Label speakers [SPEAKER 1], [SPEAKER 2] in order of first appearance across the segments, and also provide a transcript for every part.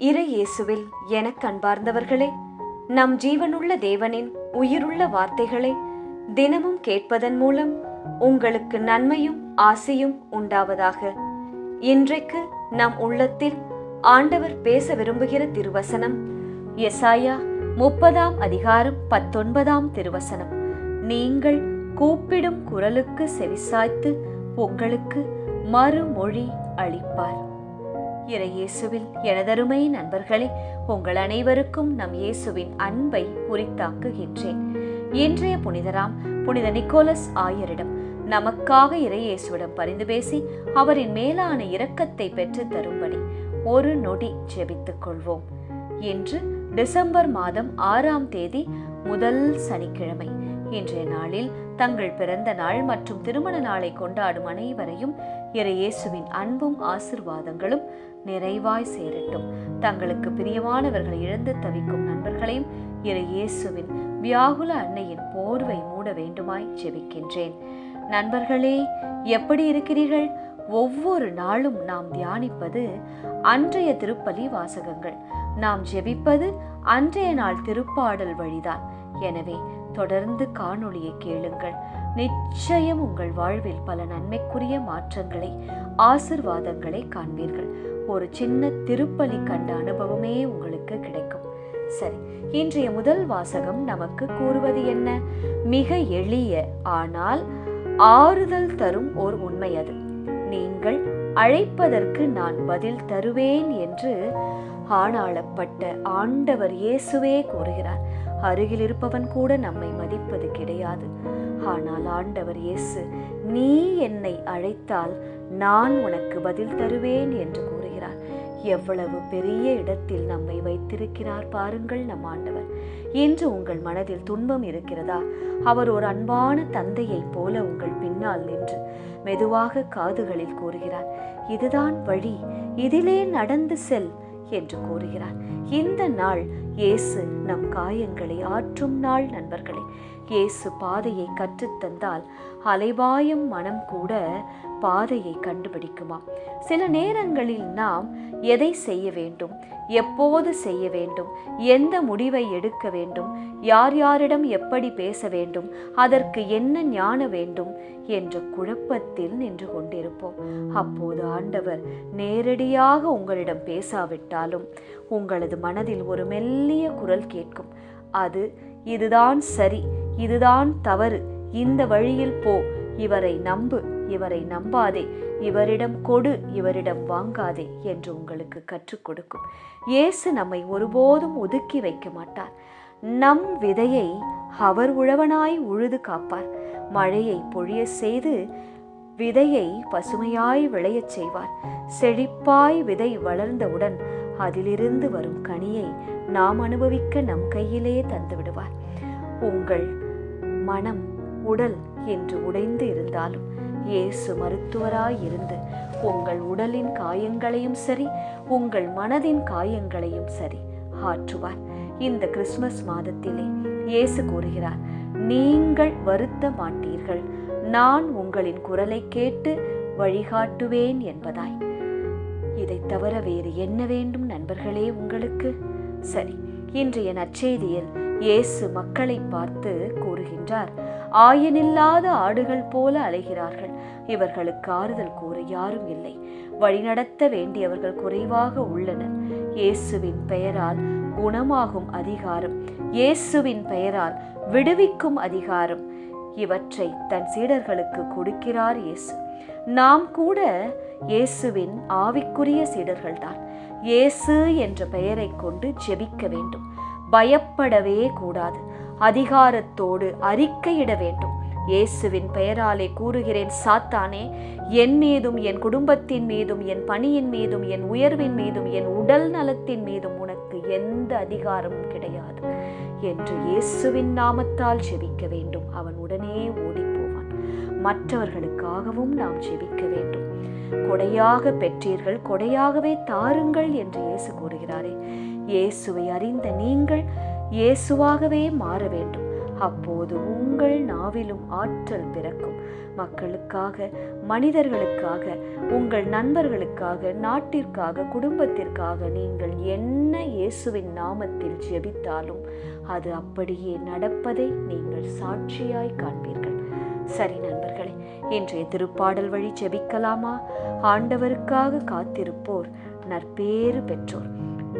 [SPEAKER 1] இறை இயேசுவில் எனக் அன்பார்ந்தவர்களே நம் ஜீவனுள்ள தேவனின் உயிருள்ள வார்த்தைகளை தினமும் கேட்பதன் மூலம் உங்களுக்கு நன்மையும் ஆசையும் உண்டாவதாக. இன்றைக்கு நம் உள்ளத்தில் ஆண்டவர் பேச விரும்புகிற திருவசனம் எசாயா முப்பதாம் அதிகாரம் பத்தொன்பதாம் திருவசனம். நீங்கள் கூப்பிடும் குரலுக்கு செவிசாய்த்து உங்களுக்கு மறுமொழி அளிப்பார். இறையேசுவில் எனதருமை நண்பர்களே உங்கள் அனைவருக்கும் நம் இயேசுவின் அன்பை உரித்தாக்குகின்றேன். இன்றைய புனிதராம் புனித நிக்கோலஸ் ஆயரிடம் நமக்காக இறையேசுவிடம் பரிந்து பேசி அவரின் மேலான இரக்கத்தை பெற்று தரும்படி ஒரு நொடி ஜெபித்துக் கொள்வோம். இன்று டிசம்பர் மாதம் ஆறாம் தேதி முதல் சனிக்கிழமை. இன்றைய நாளில் தங்கள் பிறந்த நாள் மற்றும் திருமண நாளை கொண்டாடும் அனைவரையும் இறை இயேசுவின் அன்பும் ஆசிர்வாதங்களும் நிறைவாய் சேரட்டும். தங்களுக்கு பிரியமானவர்களை இழந்து தவிக்கும் நண்பர்களையும் இறை இயேசுவின் வியாகுல அன்னையின் போர்வை மூட வேண்டுமாய் ஜெபிக்கின்றேன். நண்பர்களே எப்படி இருக்கிறீர்கள்? ஒவ்வொரு நாளும் நாம் தியானிப்பது அன்றைய திருப்பலி வாசகங்கள். நாம் ஜெபிப்பது அன்றைய நாள் திருப்பாடல் வழிதான். எனவே தொடர்ந்து காணொளியை கேளுங்கள். நிச்சயம் உங்கள் வாழ்வில் பல நன்மைக்குரிய மாற்றங்களை ஆசிர்வாதங்களை காண்பீர்கள். ஒரு சின்ன திருப்பலி கண்ட அனுபவமே உங்களுக்கு கிடைக்கும். சரி இன்றைய முதல் வாசகம் நமக்கு கூறுவது என்ன? மிக எளிய ஆனால் ஆறுதல் தரும் ஓர் உண்மை அது. நீங்கள் அழைப்பதற்கு நான் பதில் தருவேன் என்று ஆணாளப்பட்ட ஆண்டவர் இயேசுவே கூறுகிறார். அருகில் இருப்பவன் கூட நம்மை மதிப்பது கிடையாது. ஆனால் ஆண்டவர் இயேசு நீ என்னை அழைத்தால் நான் உனக்கு பதில் தருவேன் என்று கூறுகிறார். எவ்வளவு பெரிய இடத்தில் நம்மை வைத்திருக்கிறார் பாருங்கள் நம் ஆண்டவர். இன்று உங்கள் மனதில் துன்பம் இருக்கிறதா? அவர் ஒரு அன்பான தந்தையைப் போல உங்கள் பின்னால் நின்று மெதுவாக காதுகளில் கூறுகிறார். இதுதான் வழி இதிலே நடந்து செல் என்று கூறுகிறார். இந்த நாள் இயேசு நம் காயங்களை ஆற்றும் நாள் நண்பர்களே. இயேசு பாதையை கற்றுத்தந்தால் அலைபாயும் மனம் கூட பாதையை கண்டுபிடிக்குமா? சில நேரங்களில் நாம் எதை செய்ய வேண்டும்? எப்போது செய்ய வேண்டும்? எந்த முடிவை எடுக்க வேண்டும்? யார் யாரிடம் எப்படி பேச வேண்டும்? அதற்கு என்ன ஞான வேண்டும்? என்ற குழப்பத்தில் நின்று கொண்டிருப்போம். அப்போது ஆண்டவர் நேரடியாக உங்களிடம் பேசாவிட்டாலும் உங்களது மனதில் ஒரு மெல்லிய குரல் கேட்கும். அது இதுதான் சரி இதுதான் தவறு இந்த வழியில் போ இவரை நம்பு இவரை நம்பாதே. இவரிடம் கொடு இவரிடம் வாங்காதே என்று உங்களுக்கு கற்றுக் கொடுக்கும். இயேசு நம்மை ஒருபோதும் ஒதுக்கி வைக்க மாட்டார். நம் விதையை அவர் உழவனாய் உழுது காப்பார். மழையை பொழிய செய்து விதையை பசுமையாய் விளையச் செய்வார். செழிப்பாய் விதை வளர்ந்தவுடன் அதிலிருந்து வரும் கனியை நாம் அனுபவிக்க நம் கையிலே தந்து விடுவார். உங்கள் மனம் உடல் என்று உடைந்து இருந்தாலும் இயேசு மருத்துவராய் இருந்து உங்கள் உடலின் காயங்களையும் சரி உங்கள் மனதின் காயங்களையும் சரி ஆற்றுவார். இந்த கிறிஸ்துமஸ் மாதத்திலே இயேசு கூறுகிறார் நீங்கள் வருத்த மாட்டீர்கள் நான் உங்களின் குரலை கேட்டு வழிகாட்டுவேன் என்பதாய். இதை தவிர வேறு என்ன வேண்டும் நண்பர்களே உங்களுக்கு? சரி இன்றைய நற்செய்தியில் இயேசு மக்களை பார்த்து கூறுகின்றார் ஆயனில்லாத ஆடுகள் போல அலைகிறார்கள். இவர்களுக்கு ஆறுதல் கூற யாரும் இல்லை. வழிநடத்த வேண்டியவர்கள் குறைவாக உள்ளனர். இயேசுவின் பெயரால் குணமாகும் அதிகாரம். இயேசுவின் பெயரால் விடுவிக்கும் அதிகாரம். இவற்றை தன் சீடர்களுக்கு கொடுக்கிறார் இயேசு. நாம் கூட இயேசுவின் ஆவிக்குரிய சீடர்கள்தான். இயேசு என்ற பெயரை கொண்டு ஜெபிக்க வேண்டும். பயப்படவே கூடாது. அதிகாரத்தோடு அறிக்கையிட வேண்டும். இயேசுவின் பெயராலே கூறுகிறேன் சாத்தானே என் மீதும் என் குடும்பத்தின் மீதும் என் பணியின் மீதும் என் உயர்வின் மீதும் என் உடல் நலத்தின் மீதும் உனக்கு எந்த அதிகாரமும் கிடையாது. என்று இயேசுவின் நாமத்தால் ஜெபிக்க வேண்டும். அவன் உடனே ஓடிப்போவான். மற்றவர்களுக்காகவும் நாம் ஜெபிக்க வேண்டும். கொடையாக பெற்றீர்கள் கொடையாகவே தாருங்கள் என்று இயேசு கூறுகிறாரே. இயேசுவை அறிந்த நீங்கள் இயேசுவாகவே மாற வேண்டும். அப்போது உங்கள் நாவிலும் ஆற்றல் பிறக்கும். மக்களுக்காக மனிதர்களுக்காக உங்கள் நண்பர்களுக்காக நாட்டிற்காக குடும்பத்திற்காக நீங்கள் என்ன இயேசுவின் நாமத்தில் ஜெபித்தாலும் அது அப்படியே நடப்பதை நீங்கள் சாட்சியாய் காண்பீர்கள். சரி நண்பர்களே இன்றைய திருப்பாடல் வழி ஜெபிக்கலாமா? ஆண்டவருக்காக காத்திருப்போர் நற்பேறு பெற்றோர்.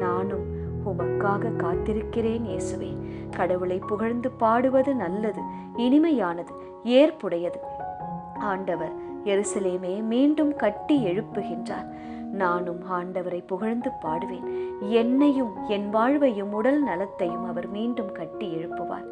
[SPEAKER 1] நானும் உமக்காக காத்திருக்கிறேன் இயேசுவே. கடவுளை புகழ்ந்து பாடுவது நல்லது இனிமையானது ஏற்புடையது. ஆண்டவர் எருசலேமே மீண்டும் கட்டி எழுப்புகின்றார். நானும் ஆண்டவரை புகழ்ந்து பாடுவேன். என்னையும் என் வாழ்வையும் உடல் நலத்தையும் அவர் மீண்டும் கட்டி எழுப்புவார்.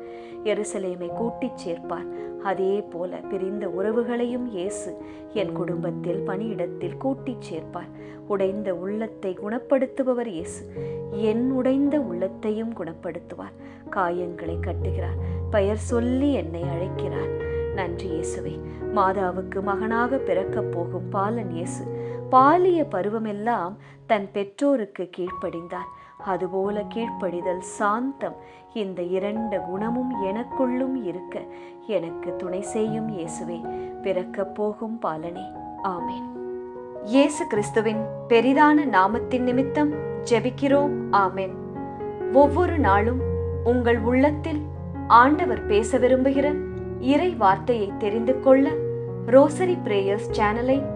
[SPEAKER 1] எருசலேமை கூட்டிச் சேர்ப்பார். அதே போல பிரிந்த உறவுகளையும் இயேசு என் குடும்பத்தில் பணியிடத்தில் கூட்டிச் சேர்ப்பார். உடைந்த உள்ளத்தை குணப்படுத்துபவர் இயேசு. என் உடைந்த உள்ளத்தையும் குணப்படுத்துவார். காயங்களை கட்டுகிறார். பெயர் சொல்லி என்னை அழைக்கிறார். நன்றி இயேசுவே. மாதாவுக்கு மகனாக பிறக்கப் போகும் பாலன் இயேசு. பாலிய பருவமெல்லாம் தன் பெற்றோருக்கு கீழ்ப்படிந்தார் அதுபோல கீழ்ப்படிதல் சாந்தம். இந்த இரண்டு குணமும் எனக்குள்ளும் இருக்க எனக்கு துணை செய்யும் இயேசுவே பிறக்கப் போகும் பாலனே. ஆமேன். இயேசு கிறிஸ்துவின் பெரிதான நாமத்தின் நிமித்தம் ஜெபிக்கிறோம். ஆமேன். ஒவ்வொரு நாளும் உங்கள் உள்ளத்தில் ஆண்டவர் பேச விரும்புகிற இறை வார்த்தையை தெரிந்து கொள்ள ரோசரி பிரேயர்ஸ் சேனலை